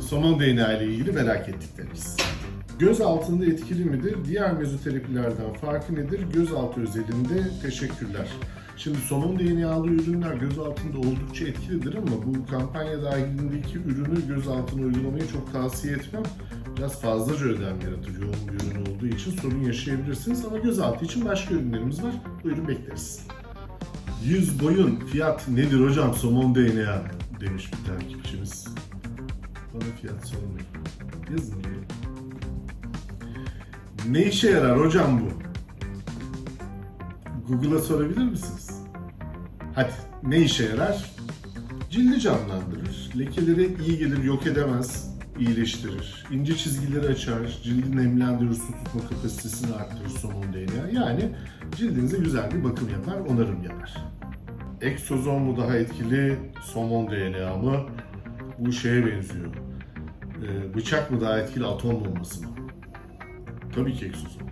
Somon DNA ile ilgili merak ettiklerimiz. Göz altında etkili midir? Diğer mezoterapilerden farkı nedir? Gözaltı özelinde teşekkürler. Şimdi somon DNA'lı ürünler göz altında oldukça etkilidir ama bu kampanya dahilindeki ürünü göz altına uygulamayı çok tavsiye etmem. Biraz fazlaca ödem yaratır yoğun bir ürün olduğu için sorun yaşayabilirsiniz ama gözaltı için başka ürünlerimiz var. Buyurun bekleriz. 100 boyun fiyat nedir hocam somon DNA demiş bir takipçimiz. Bana fiyat sormayın. Yazın diye. Ne işe yarar hocam bu? Google'a sorabilir misiniz? Hadi ne işe yarar? Cildi canlandırır, lekelere iyi gelir, yok edemez, iyileştirir. İnce çizgileri açar, cildi nemlendirir, su tutma kapasitesini arttırır somon DNA. Yani cildinize güzel bir bakım yapar, onarım yapar. Eksozom mu daha etkili, somon DNA mı? Bu şeye benziyor. Ee, bıçak mı daha etkili, atom bombası mı? Tabii ki egzozom.